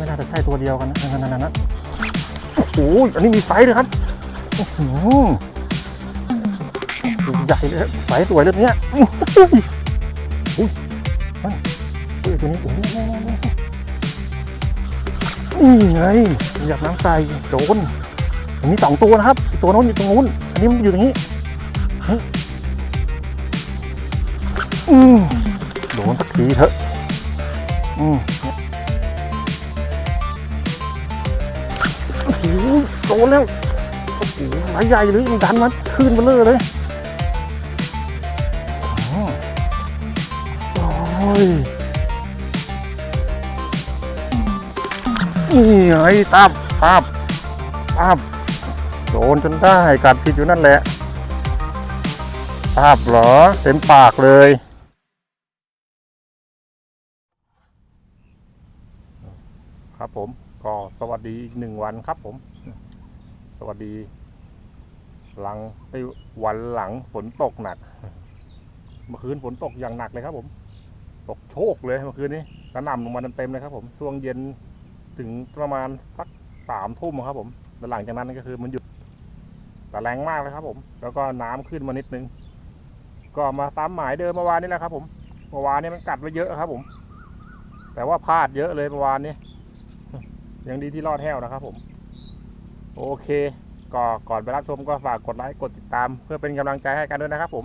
ไม่น่าจะใช่ตัวเดียวกันนะนั่นนั่นนั่นโอ้โหอันนี้มีไฟด้วยครับอื้อหือตัวใหญ่เลยไฟสวยเลยเนี้ยอุ้ยนั่นเฮ้ยตัวนี้โอ้โหนี่ไงอยากน้ำใสโดนอันนี้สองตัวนะครับ ตัวโน้นอยู่ตรงนู้น อันนี้มันอยู่ตรงนี้โดนสักทีเถอะ อืม โดนแล้วโอ้โหหลายใหญ่เลยมันดันมาขึ้นมาเลยเลยอ๋อโอ้ยนี่ไงตับตับตับโดนจนได้กัดผิดอยู่นั่นแหละตับเหรอ เต็มปากเลยครับผม สวัสดีอีกหนึ่งวันครับผม สวัสดี หลังไอ้วันหลังฝนตกหนัก เมื่อคืนฝนตกอย่างหนักเลยครับ ผม ตกโชกเลยเมื่อคืนนี้กระหน่ำลงมาเต็มๆเลยครับ ผมช่วงเย็นถึงประมาณสักสามทุ่มครับ ผมแล้วหลังจากนั้นก็คือมันหยุดแต่แรงมากเลยครับ ผม แล้วก็น้ำขึ้นมานิดนึง ก็มาตามหมายเดิมเมื่อวานนี้แหละครับ ผมเมื่อวานนี้มันกัดไว้เยอะครับ ผม แต่ว่าพลาดเยอะเลยเมื่อวานนี้ ยังดีที่รอดแห้วนะครับผม โอเคก็ก่อนไปรับชมก็ฝากกดไลค์กดติดตาม เพื่อเป็นกำลังใจให้กันด้วยนะครับผม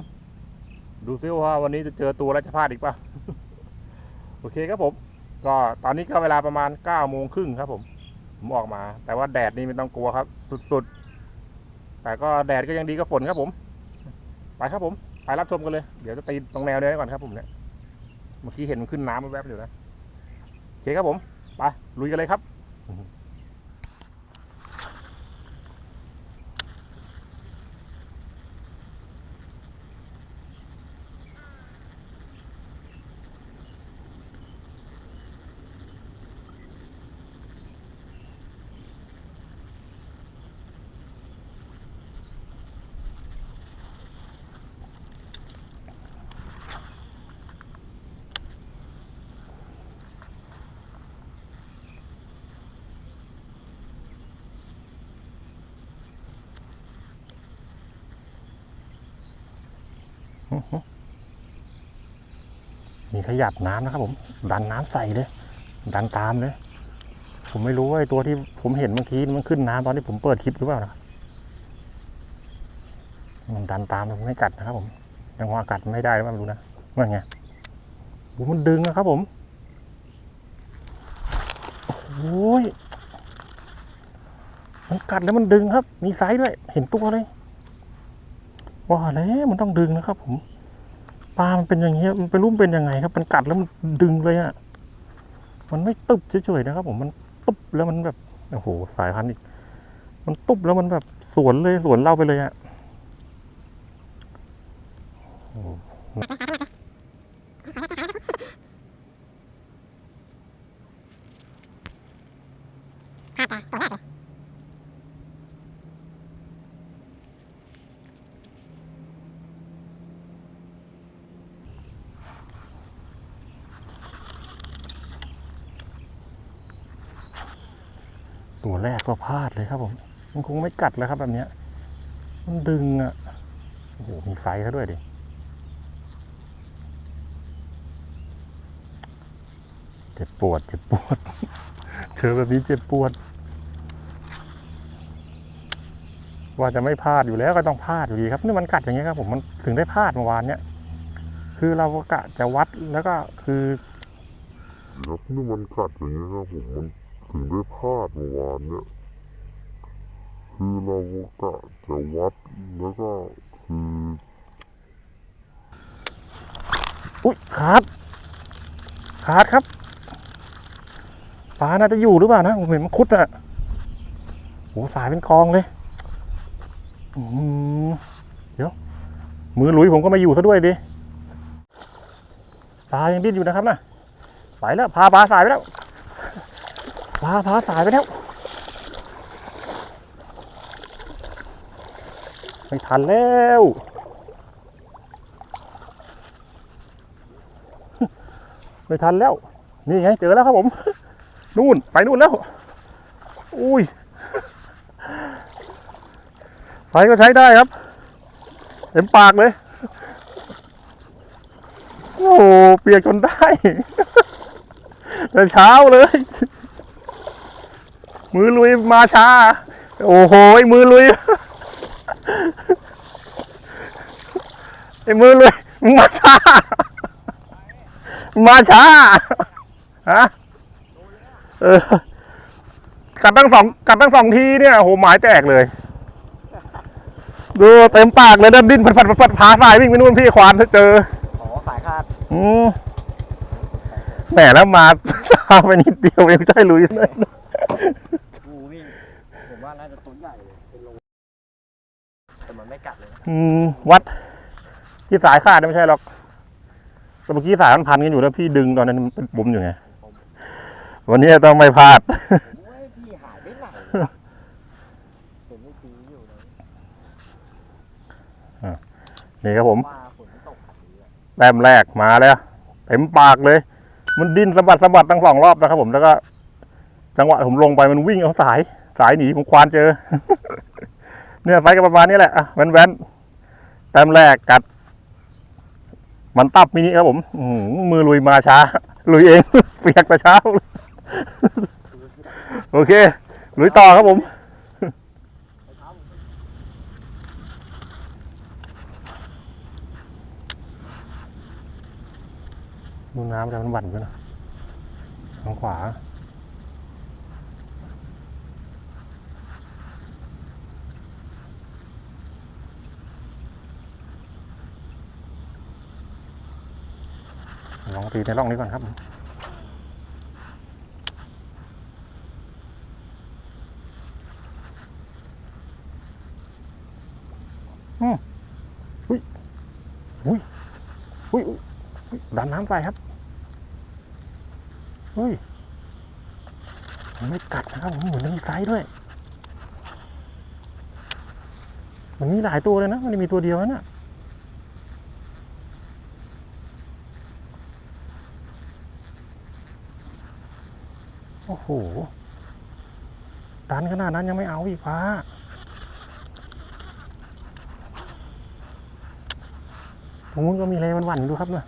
ดูซิว่าวันนี้จะเจอตัวแล้วจะพลาดอีกป่ะโอเคครับผม ก็ตอนนี้ก็เวลาประมาณ9ก้าโมงครึ่งครับผม ผมออกมา แต่ว่าแดดนี่ไม่ต้องกลัวครับ สุดๆ แต่ก็แดดก็ยังดีก็ฝนครับผม ไปครับผม ไปรับชมกันเลย เดี๋ยวจะตีตรงแนวเดียวก่อนครับผมเนี่ย เมื่อกี้เห็นมันขึ้นน้ำแวบๆอยู่นะ โอเคครับผม ไปลุยกันเลยครับ Mm-hmm. มีขยับน้ำนะครับผม ดันน้ำใส่เลย ดันตามเลย ผมไม่รู้ว่าไอตัวที่ผมเห็นเมื่อกี้มันขึ้นน้ำตอนที่ผมเปิดคลิปหรือเปล่านะมันดันตามมันไม่กัดนะครับผมยังว่ากัดไม่ได้หรือเปล่าไม่รู้นะว่าไงโอ้มันดึงนะครับผมโอ้ยมันกัดแล้วมันดึงครับ มีไซส์ด้วย เห็นตัวเลย ว่าแล้วมันต้องดึงนะครับ ผมปลามันเป็นอย่างเงี้ยมันเป็นรูปเป็นยังไงครับ มันกัดแล้วมันดึงเลยอะมันไม่ตุบเฉยๆนะครับ ผมมันตุบแล้วมันแบบโอ้โหสายพันธุ์อีก มันตุบแล้วมันแบบสวนเลยสวนเราไปเลยอะโอ้โหตัวแรก แรก็พลาดเลยครับผม มันคงไม่กัดแล้วครับแบบเนี้ย มันดึงอะโอ้โห มีไฟซะด้วยดิ เจ็บปวด เจ็บปวด เจอแบบนี้เจ็บปวด ว่าจะไม่พลาดอยู่แล้วก็ต้องพลาดอยู่ดีครับ นี่มันกัดอย่างเงี้ยครับผม มันถึงได้พลาดเมื่อวานเนี้ย คือเรากะจะวัดแล้วก็คือ นี่มันกัดอย่างนี้ยครับผมมัน ถึงได้พลาดเมื่อวานเนี่ยคือเรากะจะวัดแล้วก็คืออุ้ยขาดขาดครับปลาน่าจะอยู่หรือเปล่านะผมเห็นมันคุดอะโหสายเป็นกองเลยอืมเดี๋ยว มือหลุยผมก็ม่อยู่ซะด้วยดิปลายังดิ้นอยู่นะครับนะไปแล้ว พาปลาสายไปแล้ว ปลาพาสายไปแล้วไม่ทันแล้วไม่ทันแล้ว นี่ไงเจอแล้วครับผม นู่นไปนู่นแล้ว อุ้ยไฟก็ใช้ได้ครับ เต็มปากเลย โอ้โหเปียกจนได้แต่เช้าเลย มือลุยมาช้า โอ้โหไอ้มือลุยไอ้มือลุยมึงมาช้า มาช้าฮะเออกัดตั้งสองกัดตั้งสองทีเนี่ยโหหมายแตกเลย ดูเต็มปากเลยนะดิ้นผัดผัดผัดผัดพาสายวิ่งไปนู่นพี่ควานเจออ๋อสายคาดอืม แหมแล้วมาช้าไปนิดเดียวเองใช่ลุยเลยงูวิ่งผมว่าน่าจะตัวใหญ่เลยเป็นโลแต่มันไม่กัดเลยนะอืมวัด ที่สายขาดไม่ใช่หรอกแต่เมื่อกี้สายมันพันกันอยู่แล้วพี่ดึงตอนนั้นมันเป็นบุ๋มอยู่ไง วันนี้ต้องไม่พลาด โอ้ยพี่หายไปไหนวะเห็นไม่ตีอยู่เลยนี่ครับผม ว่าฝนตกขัดนี้อะแต้มแรกมาแล้ว เต็มปากเลย มันดิ้นสะบัดสะบัดตั้งสองรอบนะครับผมแล้วก็ จังหวะผมลงไปมันวิ่งเอาสาย สายหนีผมควานเจอ เนี่ยไฟก็ประมาณนี้แหละอะแว้นแว้นแต้มแรกกัด มันตับมินิครับผมมือลุยมาช้า ลุยเองเปียกแต่เช้า โอเคลุยต่อครับผม ดูน้ำจะมันหวั่นไปนะทางขวาลองตีในร่องนี้ก่อนครับอืมอุ้ย อุ้ย อุ้ยอุ๊ยอุ๊ยดั น้ำใส่ครับเฮ้ยมันไม่กัดนะครับผมเหมือนมีไซส์ด้วย มันมีหลายตัวเลยนะ มันไม่มีตัวเดียวนะเนี่ยโอ้โหดันขนาดนั้นยังไม่เอาอีกฟ้าตรงนู้นก็มีเลมันหวั่นดูครับเนะ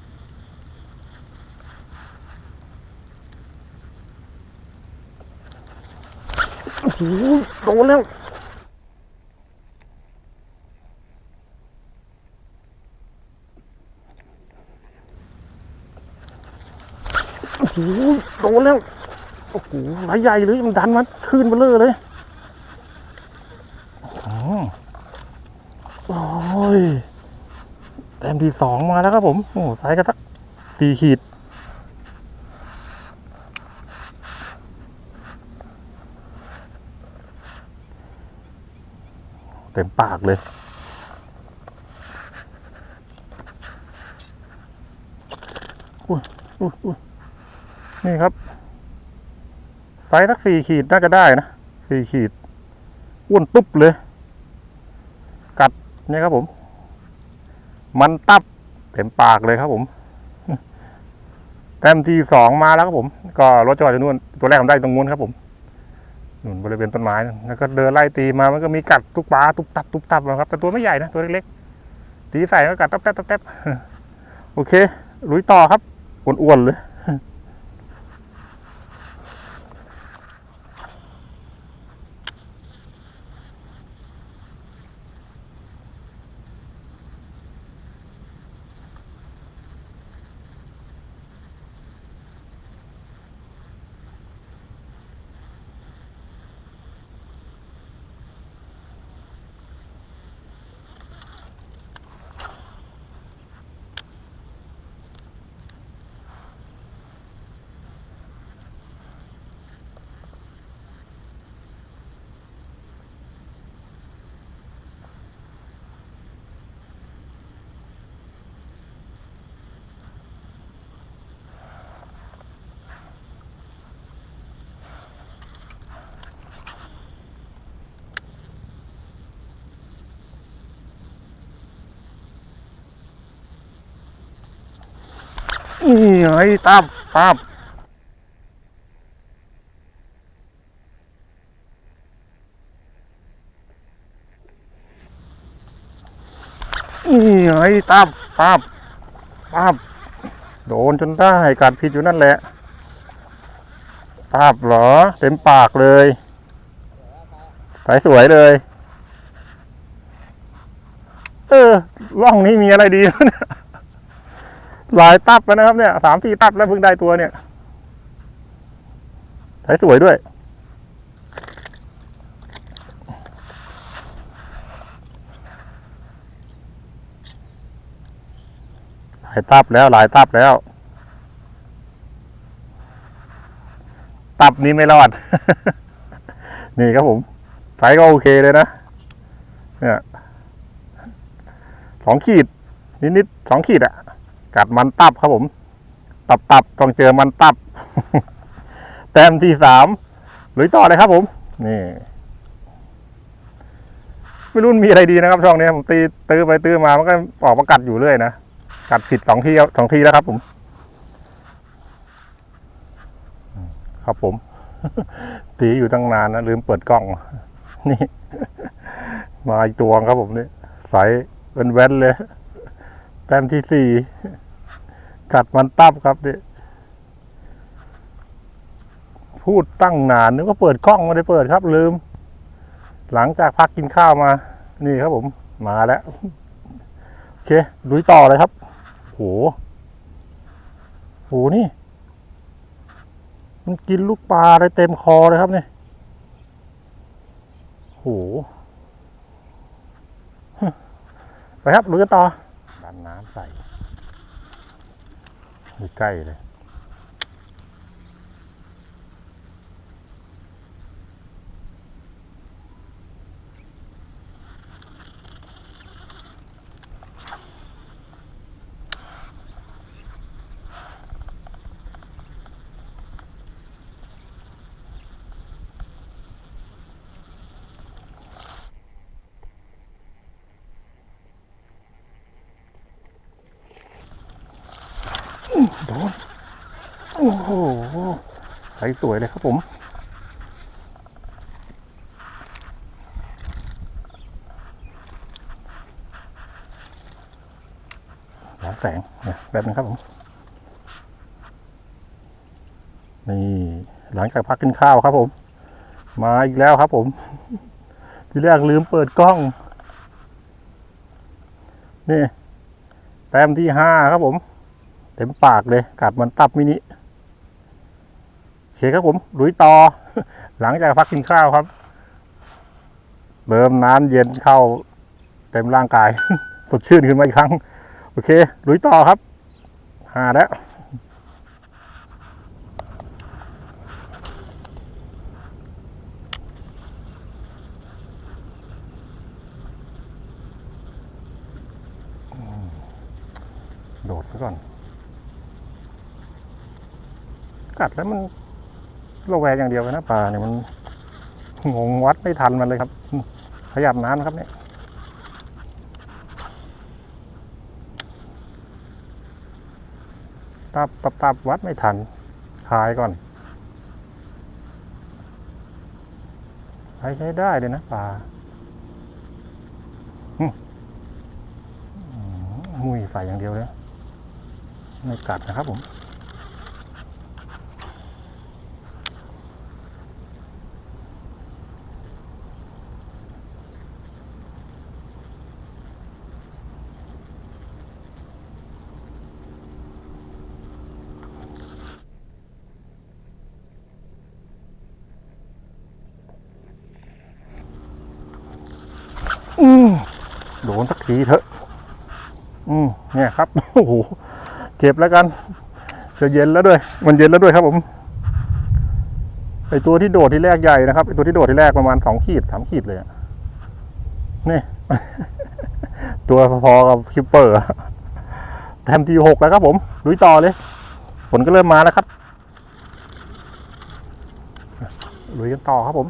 โอ้โหโดนแล้วโอ้โหโดนแล้ว โอ้โหหลายใหญ่เลยมันดันมันขึ้นมาเลยเลยอ๋อโอ้ยแต้มที่สองมาแล้วครับผม โอ้โหไซส์ก็สักสี่ขีด เต็มปากเลย นี่ครับ ไซส์สักสี่ขีดน่าจะได้นะสี่ขีด อ้วนตุ๊บเลย กัดเนี่ยครับผม มันตับเต็มปากเลยครับผมแต้มที่สองมาแล้วครับผม ก็รถจอดอยู่นู่นตัวแรกผมได้ตรงนู้นครับผม นุนบริเวณต้นไม้นะแล้วก็เดินไล่ตีมา มันก็มีกัดทุกปลาทุกตับทุกตับนะครับ แต่ตัวไม่ใหญ่นะ ตัวเล็กๆ ตีใส่ก็กัดตับแตบตับแตบโอเค ลุยต่อครับ อ้วนๆเลย ไอ้ตาบตาบไอ้ตาบตาบตาบโดนจนได้กัดพิดอยู่นั่นแหละตาบเหรอ เต็มปากเลยใสาสวยเลย เออล่องนี้มีอะไรดีเนี่ย หลายตับแล้วนะครับเนี่ยสามสี่ตับแล้วเพิ่งได้ตัวเนี่ยสายสวยด้วย หลายตับแล้วหลายตับแล้ว ตับนี้ไม่รอด นี่ครับผมไซส์ก็โอเคเลยนะ เนี่ยสองขีด นิดๆสองขีดอะ กัดมันตับครับผม ตับตับต้องเจอมันตับ แต้มที่สามลุยต่อเลยครับผม นี่ ไม่รู้มันมีอะไรดีนะครับ ช่องนี้ผมตีตื้อไปตื้อมามันก็ออกมากัดอยู่เรื่อยนะกัดผิดสองทีสองทีแล้วครับผม ครับผมตีอยู่ตั้งนานนะลืมเปิดกล้อง นี่ มาอีกตัวครับผมนี่ใสเป็นแว่นเลยแต้มที่สี่ กัดมันตับครับนี่พูดตั้งนานนึกว่าเปิดกล้องไม่ได้เปิดครับ ลืม หลังจากพักกินข้าวมา นี่ครับผม มาแล้ว โอเคลุยต่อเลยครับ โห โหนี่ มันกินลูกปลาได้เต็มคอเลยครับเนี่ยโหไปครับลุยต่อดันน้ำใส่ ใกล้เลย โดนโอ้โหใสสวยเลยครับผม หาแสงแบบนึงครับผม นี่ หลังจากพักกินข้าวครับผม มาอีกแล้วครับผม ที่แรกลืมเปิดกล้อง นี่ แต้มที่ห้าครับผม เต็มปากเลยกัดมันตับมินิโอเคครับผมลุยต่อ หลังจากพักกินข้าวครับเติมน้ำเย็นเข้า เต็มร่างกาย สดชื่นขึ้นมาอีกครั้ง โอเคลุยต่อครับหาแล้วโดดซะก่อน กัดแล้วมันระแวงอย่างเดียวเลยนะปลาเนี่ยมันงงวัดไม่ทันมันเลยครับ ขยับน้ำนะครับเนี่ยตับตับตับวัดไม่ทันคายก่อนใช้ใช้ได้เลยนะปลามอืมมุยใส่อย่างเดียวเลยไม่กัดนะครับผม โดนสักทีเถอะ อืมเนี่ยครับโอ้โหเก็บแล้วกันจะเย็นแล้วด้วย มันเย็นแล้วด้วยครับผมไอตัวที่โดดที่แรกใหญ่นะครับไอตัวที่โดดที่แรกประมาณสองขีดสามขีดเลยนี่ ตัวพอๆกับคิปเปอร์แทมทีหกแล้วครับผมลุยต่อเลยฝนก็เริ่มมาแล้วครับลุยกันต่อครับผม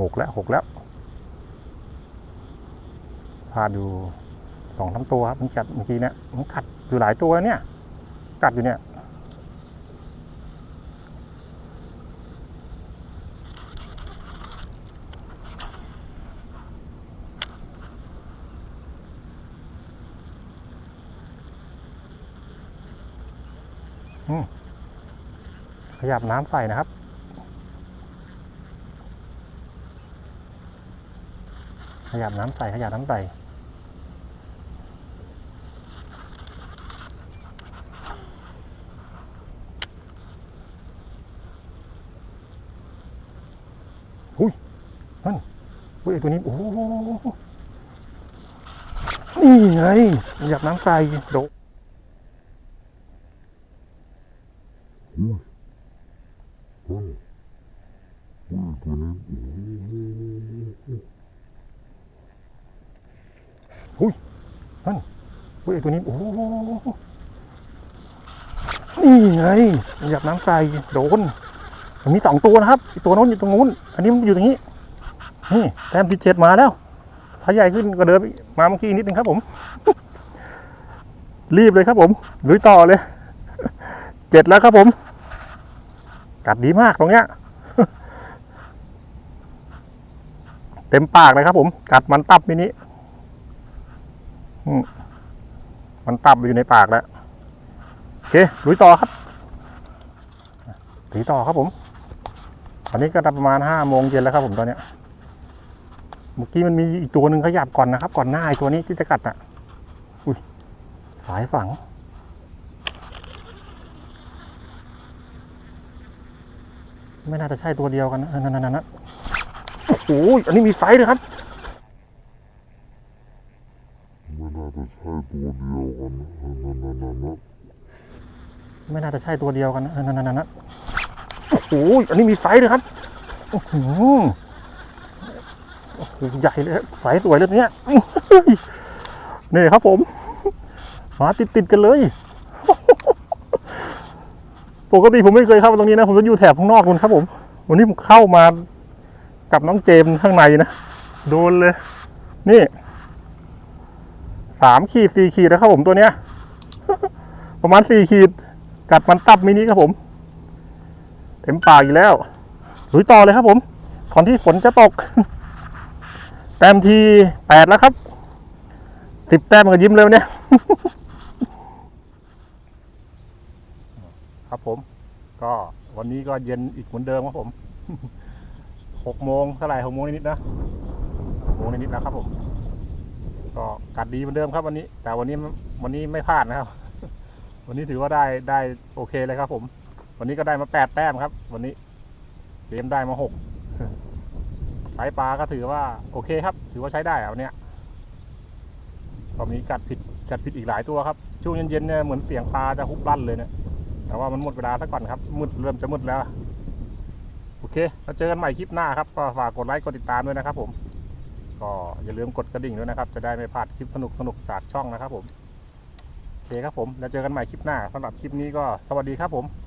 หกแล้วหกแล้วพาดูสองสาตัวครับมันกัดเมื่อกี้เนี่ยมันกัดอยู่หลายตัวเนี่ย กัดอยู่เนี่ยขยับน้ำใส่นะครับ ขยับน้ำใส่ขยับน้ำใส่อุ้ยนั่นอุ้ยตัวนี้โอ้โหนี่ไงขยับน้ำใส่โดดอุ้ยอุ้ยอุ้ยตัวนี้โอ้โห อุ้ยไอ้ตัวนี้โอ้โหนี่ไงขยับน้ำใสโดนมันมีสองตัวนะครับตัวโน้นอยู่ตรงนู้น อันนี้มันอยู่ตรงนี้ นี่แต้มที่เจ็ดมาแล้วถ้าใหญ่ขึ้นก็เดินมาเมื่อกี้นิดนึงครับผม รีบเลยครับผมลุยต่อเลยเจ็ดแล้วครับผม กัดดีมากตรงเนี้ยเต็มปากเลยครับผม กัดมันตับมินิ มันตับอยู่ในปากแล้วโอเคลุยต่อครับลุยต่อครับผมตอนนี้ก็ประมาณห้าโมงเย็นแล้วครับผมตอนเนี้ยเมื่อกี้มันมีอีกตัวหนึ่งขยับก่อนนะครับ ก่อนหน้าไอ้ตัวนี้ที่จะกัดอะ อุ้ยสายฝัง ไม่น่าจะใช่ตัวเดียวกันนะนั่นนั่นนั่นโอ้โหอันนี้มีไฟเลยครับ ไม่น่าจะใช่ตัว เดียวกันนะนั่นนั่นนไม่น่าจะใช่ตัวเดียวกันนะนะนนั่นนั่นโอ้โหอันนี้มีไฟเลยครับโอ้โหใหญ่เลยไฟสวยเลยเนี่ยนี่ครับผมมาติดติดกันเลย ปกติผมไม่เคยเข้ามาตรงนี้นะ ผมจะอยู่แถบข้างนอกนู่นครับ ผม วันนี้ผมเข้ามากับน้องเจมข้างในนะ โดนเลย นี่ สามขีดสี่ขีดนะครับผมตัวเนี้ย ประมาณสี่ขีด กัดมันตับมินิครับผม เต็มปากอีกแล้วลุยต่อเลยครับผมก่อนที่ฝนจะตก แต้มทีแปดแล้วครับสิบแต้มก็ยิ้มเลยวันเนี่ยครับผม ก็วันนี้ก็เย็นอีกเหมือนเดิมครับผมหกโมงเท่าไหร่หกโมงนิดนะหกโมงนิดแล้วครับผม ก็กัดดีเหมือนเดิมครับวันนี้ แต่วันนี้วันนี้ไม่พลาดนะครับ วันนี้ถือว่าได้ได้โอเคเลยครับ ผม วันนี้ก็ได้มาแปดแต้มครับ วันนี้เกมได้มาหกสายปลาก็ถือว่าโอเคครับ ถือว่าใช้ได้อะวันเนี้ยก็มีกัดผิดกัดผิดอีกหลายตัวครับ ช่วงเย็นๆเนี่ยเหมือนเสียงปลาจะฮุบลั่นเลยเนี่ยแต่ว่ามันหมดเวลาซะก่อนครับมืดเริ่มจะมืดแล้ว โอเค แล้วเจอกันใหม่คลิปหน้าครับ ก็ฝากกดไลค์กดติดตามด้วยนะครับผม ก็อย่าลืมกดกระดิ่งด้วยนะครับ จะได้ไม่พลาดคลิปสนุกๆจากช่องนะครับผมโอเคครับผม แล้วเจอกันใหม่คลิปหน้าสำหรับคลิปนี้ก็สวัสดีครับผม